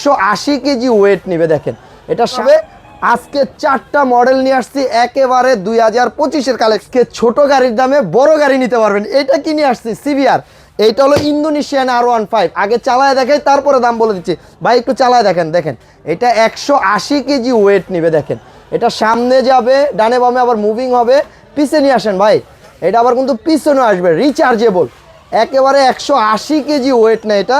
একশো আশি KG wait নিবে, দেখেন। এটা সবে আজকে চারটা মডেল নিয়ে আসছি, একেবারে দুই হাজার পঁচিশের কালেক্সকে ছোট গাড়ির দামে বড় গাড়ি নিতে পারবেন। এটা কি নিয়ে আসছি? সিভিআর এইটা হলো ইন্দোনেশিয়ান আর ওয়ান ফাইভ আগে চালায় দেখাই, তারপরে দাম বলে দিচ্ছি। ভাই, একটু চালায় দেখেন দেখেন। এটা একশো আশি কেজি ওয়েট নিবে, দেখেন। এটা সামনে যাবে, ডানে বামে আবার মুভিং হবে। পিছে নিয়ে আসেন, ভাই। এটা আবার কিন্তু পিছনে আসবে রিচার্জেবল একেবারে একশো আশি কেজি ওয়েট না এটা।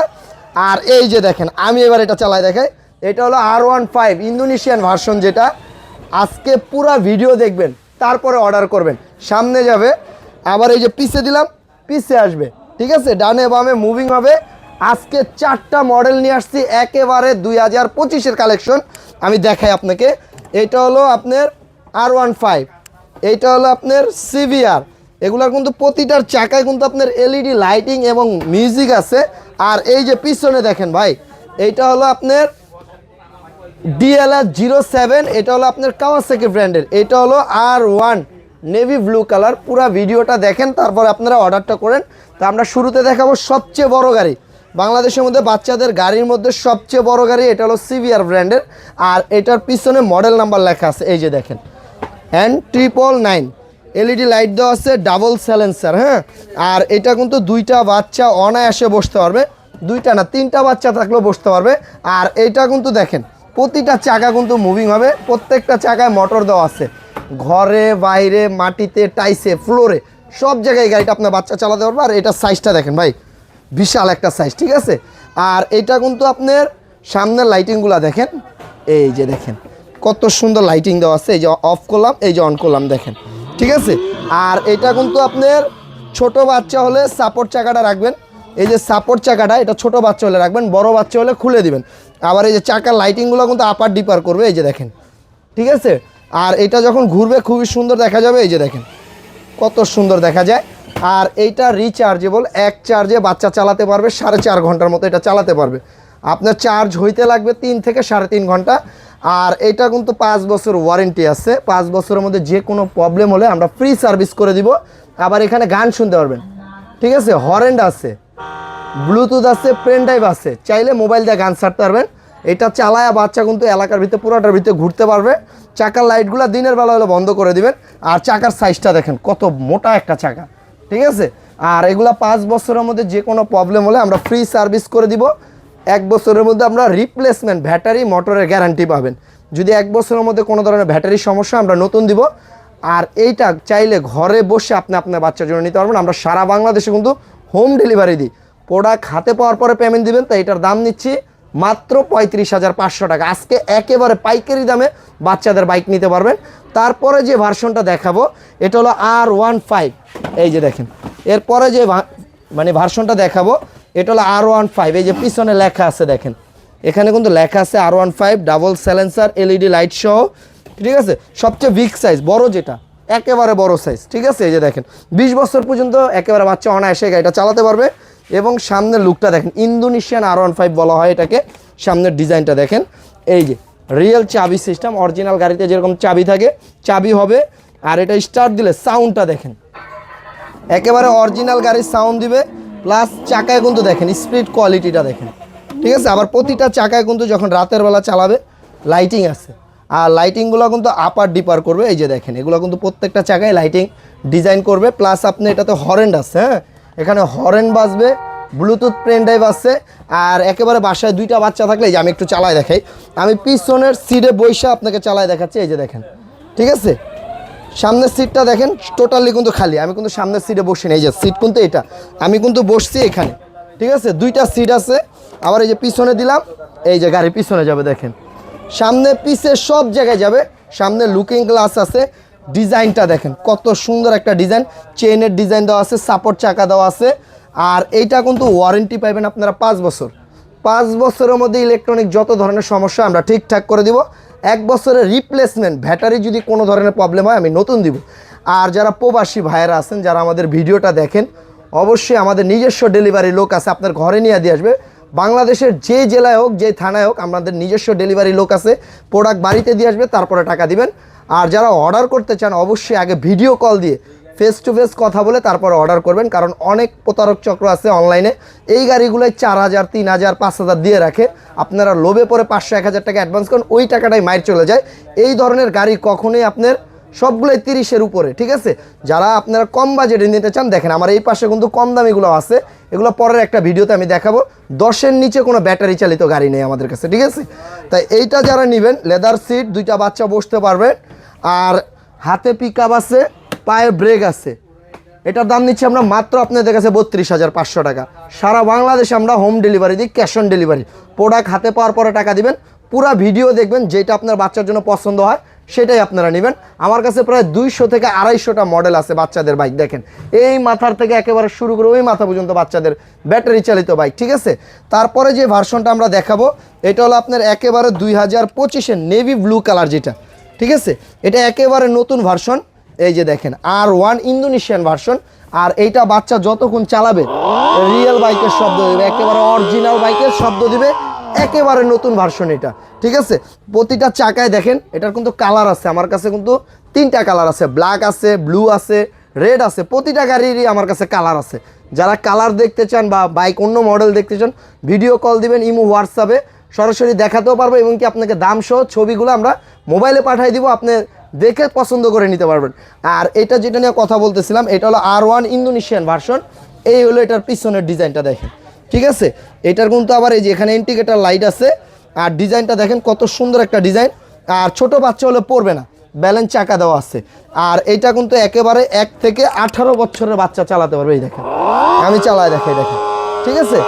আর এই যে দেখেন, আমি এবার এটা চালাই দেখাই। এটা হলো R one five Indonesian version যেটা। আজকে পুরা ভিডিও দেখবেন, তারপরে অর্ডার করবেন। সামনে যাবে, আবার এই যে পিছে দিলাম পিছে আসবে। ঠিক আছে? ডানে বামে মুভিং হবে। আজকে চারটা মডেল নিয়ে আসছি, একেবারে দুই হাজার পঁচিশের কালেকশন আমি দেখাই আপনাকে। এটা হলো আপনার আর ওয়ান ফাইভ এইটা হলো আপনার সিভিআর এগুলোর কিন্তু প্রতিটার চাকায় কিন্তু আপনার এলইডি লাইটিং এবং মিউজিক আছে। আর এই যে পিছনে দেখেন ভাই, এইটা হলো আপনার ডিএলআর জিরো সেভেন এটা হলো আপনার কাওয়াসাকি ব্র্যান্ডের এটা হলো R one navy blue colour পুরো ভিডিওটা দেখেন, তারপরে আপনারা অর্ডারটা করেন। তো আমরা শুরুতে দেখাবো সবচেয়ে বড় গাড়ি। বাংলাদেশের মধ্যে বাচ্চাদের গাড়ির মধ্যে সবচেয়ে বড় গাড়ি, এটা হলো সিভিআর ব্র্যান্ডের আর এটার পিছনে মডেল নাম্বার লেখা আছে, এই যে দেখেন। And triple nine LED light দেওয়া আছে ডাবল স্যালেন্সার হ্যাঁ? আর এটা কিন্তু দুইটা বাচ্চা অনায়াসে বসতে পারবে। দুইটা না, তিনটা বাচ্চা থাকলেও বসতে পারবে। আর এইটা কিন্তু দেখেন, প্রতিটা চাকা কিন্তু মুভিং হবে। প্রত্যেকটা চাকায় মোটর দেওয়া আছে। ঘরে, বাইরে, মাটিতে টাইসে ফ্লোরে সব জায়গায় গাড়িটা আপনার বাচ্চা চালাতে পারবে। আর এটার সাইজটা দেখেন ভাই, বিশাল একটা সাইজ ঠিক আছে? আর এটা কিন্তু আপনার সামনের লাইটিংগুলো দেখেন। এই যে দেখেন, কত সুন্দর লাইটিং দেওয়া আছে। এই যে অফ করলাম, এই যে অন করলাম, দেখেন। ঠিক আছে? আর এটা কিন্তু আপনার ছোট বাচ্চা হলে সাপোর্ট চাকাটা রাখবেন। এই যে সাপোর্ট চাকাটা, এটা ছোট বাচ্চা হলে রাখবেন, বড় বাচ্চা হলে খুলে দিবেন। আবার এই যে চাকার লাইটিংগুলো কিন্তু আপার ডিপার করবে, এই যে দেখেন। ঠিক আছে? আর এটা যখন ঘুরবে, খুবই সুন্দর দেখা যাবে, এই যে দেখেন। কত সুন্দর দেখা যায়। আর এইটা রিচার্জেবল এক চার্জে বাচ্চা চালাতে পারবে সাড়ে চার ঘণ্টার মতো এটা চালাতে পারবে। আপনার চার্জ হইতে লাগবে তিন থেকে সাড়ে তিন ঘণ্টা। আর এটা কিন্তু পাঁচ বছর ওয়ারেন্টি আছে। পাঁচ বছরের মধ্যে যে কোনো প্রবলেম হলে আমরা ফ্রি সার্ভিস করে দিব। আবার এখানে গান শুনতে পারবেন। ঠিক আছে? হরেন্ড আছে ব্লুটুথ আছে পেন ড্রাইভ আছে। চাইলে মোবাইল দিয়ে গান ছাড়তে পারবেন। এটা চালায় বাচ্চা কিন্তু এলাকার ভিতরে, পুরোটার ভিতরে ঘুরতে পারবে। চাকার লাইটগুলো দিনের বেলা হলে বন্ধ করে দিবেন। আর চাকার সাইজটা দেখেন, কত মোটা একটা চাকা। ঠিক আছে? আর এগুলা পাঁচ বছরের মধ্যে যে কোনো প্রবলেম হলে আমরা ফ্রি সার্ভিস করে দিব। এক বছরের মধ্যে আমরা রিপ্লেসমেন্ট ব্যাটারি মোটরের গ্যারান্টি পাবেন। যদি এক বছরের মধ্যে কোনো ধরনের ব্যাটারির সমস্যা আমরা নতুন দিব। আর এইটা চাইলে ঘরে বসে আপনি আপনার বাচ্চার জন্য নিতে পারবেন। আমরা সারা বাংলাদেশে কিন্তু হোম ডেলিভারি দিই। প্রোডাক্ট হাতে পাওয়ার পরে পেমেন্ট দিবেন তো এটার দাম নিচ্ছি মাত্র পঁয়ত্রিশ হাজার পাঁচশো টাকা। আজকে একেবারে পাইকারি দামে বাচ্চাদের বাইক নিতে পারবেন। তারপরে যে ভার্সনটা দেখাবো, এটা হলো আর ওয়ান ফাইভ এই যে দেখেন, এরপরে যে মানে ভার্সনটা দেখাবো এটা হলো আর ওয়ান ফাইভ এই যে পিছনে লেখা আছে দেখেন। এখানে কিন্তু লেখা আছে R one five double silencer LED light সহ, ঠিক আছে? সবচেয়ে বিগ সাইজ বড় যেটা, একেবারে বড় সাইজ ঠিক আছে? এই যে দেখেন, বিশ বছর পর্যন্ত একেবারে বাচ্চা অনায়াসে গাড়িটা চালাতে পারবে। এবং সামনের লুকটা দেখেন ইন্দোনেশিয়ান আর ওয়ান ফাইভ বলা হয় এটাকে, সামনের ডিজাইনটা দেখেন। এই যে রিয়েল চাবি সিস্টেম অরিজিনাল গাড়িতে যেরকম চাবি থাকে, চাবি হবে। আর এটা স্টার্ট দিলে সাউন্ডটা দেখেন। একেবারে অরিজিনাল গাড়ির সাউন্ড দিবে। প্লাস চাকায় কিন্তু দেখেন স্পিড কোয়ালিটিটা দেখেন। ঠিক আছে? আবার প্রতিটা চাকায় কিন্তু যখন রাতের বেলা চালাবে লাইটিং আছে। আর লাইটিংগুলো কিন্তু আপার ডিপার করবে, এই যে দেখেন, এগুলো কিন্তু প্রত্যেকটা চাকায় লাইটিং ডিজাইন করবে। প্লাস আপনি এটাতে হরেন্ড আছে হ্যাঁ? এখানে হরেন বাজবে ব্লুটুথ পেন ড্রাইভ আছে, আর একেবারে বাসায় দুইটা বাচ্চা থাকলে, এই যে আমি একটু চালায় দেখাই। আমি পিছনের সিটে বৈশা আপনাকে চালায় দেখাচ্ছি, এই যে দেখেন। ঠিক আছে? সামনের সিটটা দেখেন টোটালি কিন্তু খালি। আমি কিন্তু সামনের সিটে বসি না এই যে সিট কিন্তু এটা। আমি কিন্তু বসছি এখানে, ঠিক আছে? দুইটা সিট আছে। আবার এই যে পিছনে দিলাম, এই যে গাড়ি পিছনে যাবে, দেখেন। সামনে পিছে সব জায়গায় যাবে। সামনে লুকিং গ্লাস আছে। ডিজাইনটা দেখেন, কত সুন্দর একটা ডিজাইন। চেনের ডিজাইন দেওয়া আছে সাপোর্ট চাকা দেওয়া আছে। আর এইটা কিন্তু ওয়ারেন্টি পাইবেন আপনারা পাঁচ বছর। পাঁচ বছরের মধ্যে ইলেকট্রনিক যত ধরনের সমস্যা, আমরা ঠিকঠাক করে দিব। এক বছরের রিপ্লেসমেন্ট ব্যাটারি যদি কোনো ধরনের প্রবলেম হয়, আমি নতুন দিব। আর যারা প্রবাসী ভাইয়েরা আছেন, যারা আমাদের ভিডিওটা দেখেন, অবশ্যই আমাদের নিজস্ব ডেলিভারি লোক আছে, আপনার ঘরে নিয়ে দিয়ে আসবে। বাংলাদেশের যে জেলায় হোক, যে থানায় হোক, আমাদের নিজস্ব ডেলিভারি লোক আছে প্রোডাক্ট বাড়িতে দিয়ে আসবে, তারপরে টাকা দিবেন। আর যারা অর্ডার করতে চান, অবশ্যই আগে ভিডিও কল দিয়ে ফেস টু ফেস কথা বলে তারপর অর্ডার করবেন, কারণ অনেক প্রতারক চক্র আছে অনলাইনে এই গাড়িগুলোয় চার হাজার, তিন হাজার, পাঁচ হাজার দিয়ে রাখে। আপনারা লোভে পরে পাঁচশো, এক হাজার টাকা অ্যাডভান্স করেন, ওই টাকাটাই মাইর চলে যায়। এই ধরনের গাড়ি কখনোই আপনার সবগুলোই তিরিশের উপরে, ঠিক আছে? যারা আপনারা কম বাজেটে নিতে চান, দেখেন আমার এই পাশে কিন্তু কম দামিগুলো আছে। এগুলো পরের একটা ভিডিওতে আমি দেখাবো। দশের নিচে কোনো ব্যাটারি চালিত গাড়ি নেই আমাদের কাছে, ঠিক আছে? তাই এইটা যারা নেবেন লেদার সিট দুইটা বাচ্চা বসতে পারবেন আর হাতে পিক আছে পায়ে ব্রেক আছে। এটার দাম নিচ্ছি আমরা মাত্র আপনাদের কাছে বত্রিশ হাজার পাঁচশো টাকা। সারা বাংলাদেশে আমরা হোম ডেলিভারি দিই ক্যাশ অন ডেলিভারি প্রোডাক্ট হাতে পাওয়ার পরে টাকা দিবেন, পুরা ভিডিও দেখবেন, যেটা আপনার বাচ্চার জন্য পছন্দ হয়, সেটাই আপনারা নেবেন। আমার কাছে প্রায় দুইশো থেকে আড়াইশোটা মডেল আছে বাচ্চাদের বাইক দেখেন। এই মাথার থেকে একেবারে শুরু করে ওই মাথা পর্যন্ত বাচ্চাদের ব্যাটারি চালিত বাইক ঠিক আছে? তারপরে যে ভার্সনটা আমরা দেখাবো, এটা হলো আপনার একেবারে দুই হাজার পঁচিশের নেভি ব্লু কালার যেটা, ঠিক আছে? এটা একেবারে নতুন ভার্সন এই যে দেখেন আর ওয়ান ইন্দোনেশিয়ান ভার্সন আর এইটা বাচ্চা যতক্ষণ চালাবে রিয়েল বাইকের শব্দ দেবে, একেবারে অরিজিনাল বাইকের শব্দ দিবে, একেবারে নতুন ভার্সন এটা, ঠিক আছে? প্রতিটা চাকায় দেখেন, এটার কিন্তু কালার আছে, আমার কাছে কিন্তু তিনটা কালার আছে ব্ল্যাক আছে ব্লু আছে রেড আছে, প্রতিটা গাড়িরই আমার কাছে কালার আছে। যারা কালার দেখতে চান বা বাইক অন্য মডেল দেখতে চান ভিডিও কল দিবেন, ইমো হোয়াটসঅ্যাপে সরাসরি দেখাতেও পারব, এবং কি আপনাকে দাম সহ ছবিগুলো আমরা মোবাইলে পাঠিয়ে দিব, আপনি দেখে পছন্দ করে নিতে পারবেন। আর এটা যেটা নিয়ে কথা বলতেছিলাম, এটা হলো আর ওয়ান ইন্দোনেশিয়ান ভার্সন এই হলো এটার পিছনের ডিজাইনটা দেখেন। ঠিক আছে? এটার কিন্তু আবার এই যে এখানে ইন্ডিকেটার লাইট আছে। আর ডিজাইনটা দেখেন কত সুন্দর একটা ডিজাইন। আর ছোট বাচ্চা হলে পড়বে না। ব্যালেন্স চাকা দেওয়া আছে। আর এটা কিন্তু একেবারে এক থেকে আঠারো বছরের বাচ্চা চালাতে পারবে, এই দেখেন। আমি চালায় দেখাই, দেখেন। ঠিক আছে?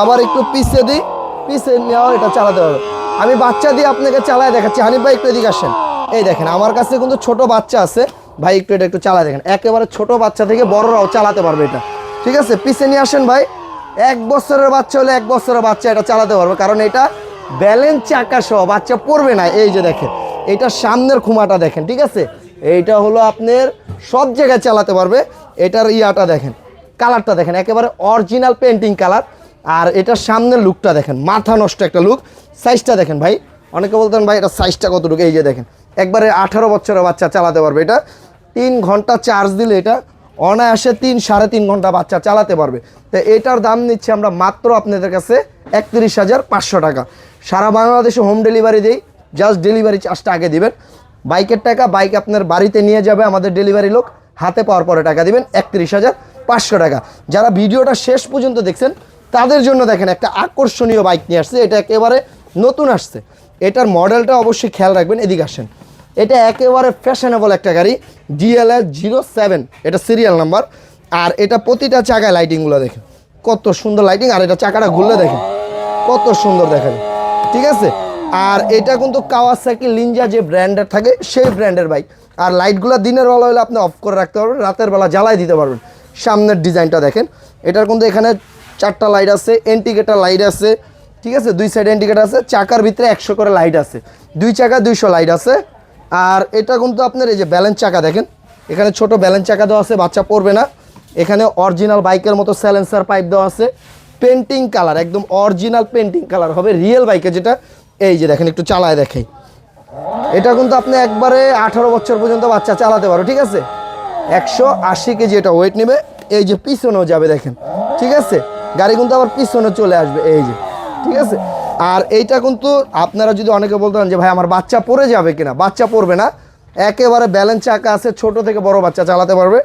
আবার একটু পিছিয়ে দিই। পিছিয়ে নেওয়া এটা চালাতে পারবে। আমি বাচ্চা দিয়ে আপনাকে চালায় দেখাচ্ছি। হানিফ ভাই, একটু এদিকে আসেন। এই দেখেন, আমার কাছে কিন্তু ছোট বাচ্চা আছে। ভাই, একটু এটা একটু চালায় দেখেন। একেবারে ছোট বাচ্চা থেকে বড়রাও চালাতে পারবে এটা। ঠিক আছে? পিছিয়ে নিয়ে আসেন ভাই। এক বছরের বাচ্চা হলে এক বছরের বাচ্চা এটা চালাতে পারবে, কারণ এটা ব্যালেন্স চাকা সহ বাচ্চা পড়বে না। এই যে দেখেন, এটা সামনের খুমাটা দেখেন, ঠিক আছে? এইটা হলো আপনার সব জায়গায় চালাতে পারবে। এটার ইয়াটা দেখেন, কালারটা দেখেন, একেবারে অরিজিনাল পেন্টিং কালার। আর এটার সামনের লুকটা দেখেন, মাথা নষ্ট একটা লুক। সাইজটা দেখেন ভাই, অনেকে বলতেন ভাই, এটা সাইজটা কতটুকু? এই যে দেখেন একবারে আঠারো বছরের বাচ্চা চালাতে পারবে এটা। তিন ঘণ্টা চার্জ দিলে এটা, অনায়াসে তিন, সাড়ে তিন ঘণ্টা বাচ্চা চালাতে পারবে। তো এটার দাম নিচ্ছি আমরা মাত্র আপনাদের কাছে একত্রিশ হাজার পাঁচশো টাকা। সারা বাংলাদেশে হোম ডেলিভারি দিই জাস্ট ডেলিভারি চার্জটা আগে দিবেন। বাইকের টাকা, বাইক আপনার বাড়িতে নিয়ে যাবে আমাদের ডেলিভারি লোক, হাতে পাওয়ার পরে টাকা দিবেন, একত্রিশ হাজার পাঁচশো টাকা। যারা ভিডিওটা শেষ পর্যন্ত দেখছেন, তাদের জন্য দেখেন একটা আকর্ষণীয় বাইক নিয়ে আসছে, এটা একেবারে নতুন আসছে। এটার মডেলটা অবশ্যই খেয়াল রাখবেন, এদিকে আসেন। এটা একেবারে ফ্যাশনেবল একটা গাড়ি ডিএলএস জিরো সেভেন এটা সিরিয়াল নাম্বার আর এটা প্রতিটা চাকায় লাইটিংগুলো দেখেন। কত সুন্দর লাইটিং আর এটা চাকাটা ঘুরলে দেখেন। কত সুন্দর দেখেন। ঠিক আছে? আর এটা কিন্তু কাওয়াসাকি লিঞ্জা যে ব্র্যান্ডের থাকে, সেই ব্র্যান্ডের বাইক আর লাইটগুলো দিনের বেলা হলে আপনি অফ করে রাখতে পারবেন, রাতের বেলা জ্বালাই দিতে পারবেন। সামনের ডিজাইনটা দেখেন। এটার কিন্তু এখানে চারটা লাইট আছে এন্টিকেটার লাইট আছে। ঠিক আছে? দুই সাইড ইন্ডিকেটার আছে, চাকার ভিতরে একশো করে লাইট আছে। দুই চাকা দুইশো লাইট আছে। আর এটা কিন্তু আপনার এই যে ব্যালেন্স চাকা দেখেন, এখানে ছোট ব্যালেন্স চাকা দেওয়া আছে, বাচ্চা পড়বে না। এখানে অরিজিনাল বাইকের মতো স্যালেন্সার পাইপ দেওয়া আছে। পেন্টিং কালার একদম অরিজিনাল পেন্টিং কালার হবে রিয়েল বাইকে যেটা। এই যে দেখেন, একটু চালায় দেখাই। এটা কিন্তু আপনি একবারে আঠারো বছর পর্যন্ত বাচ্চা চালাতে পারো, ঠিক আছে? একশো আশি কেজি এটা ওয়েট নেবে, এই যে পিছনেও যাবে দেখেন, ঠিক আছে? গাড়ি কিন্তু আবার পিছনে চলে আসবে, এই যে, ঠিক আছে? আর এইটা কিন্তু আপনারা যদি অনেকে বলতেন যে, ভাই, আমার বাচ্চা পড়ে যাবে কিনা? বাচ্চা পড়বে না। একেবারে ব্যালেন্স চাকা আছে, ছোট থেকে বড় বাচ্চা চালাতে পারবে।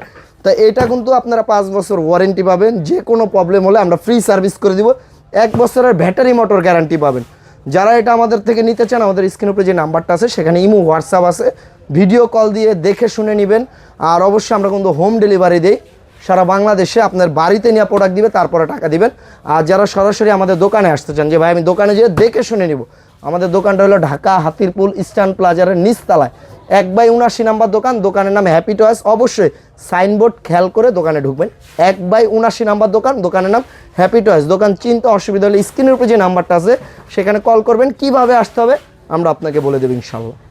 তা এটা কিন্তু আপনারা পাঁচ বছর ওয়ারেন্টি পাবেন। যে কোনো প্রবলেম হলে আমরা ফ্রি সার্ভিস করে দিব। এক বছরের ব্যাটারি মোটর গ্যারান্টি পাবেন। যারা এটা আমাদের থেকে নিতে চান, আমাদের স্ক্রিন উপরে যে নাম্বারটা আছে, সেখানে ইমো হোয়াটসঅ্যাপ আছে। ভিডিও কল দিয়ে দেখে শুনে নেবেন। আর অবশ্যই আমরা কিন্তু হোম ডেলিভারি দিই। সারা বাংলাদেশে আপনার বাড়িতে নিয়ে প্রোডাক্ট দিবে, তারপরে টাকা দিবেন। আর যারা সরাসরি আমাদের দোকানে আসতে চান, যে ভাই আমি দোকানে যেয়ে দেখে শুনে নিব। আমাদের দোকানটা হলো ঢাকা হাতিরপুল ইস্টার্ন প্লাজারের নিচতলায়। এক বাই উনাশি নাম্বার দোকান, দোকানের নাম হ্যাপি টয়েস অবশ্যই সাইনবোর্ড খেয়াল করে দোকানে ঢুকবেন। এক বাই উনাশি নাম্বার দোকান, দোকানের নাম হ্যাপি টয়েস দোকান চিনতে অসুবিধা হলে স্ক্রিনের উপরে যে নাম্বারটা আছে, সেখানে কল করবেন। কীভাবে আসতে হবে, আমরা আপনাকে বলে দেবো ইনশাল্লাহ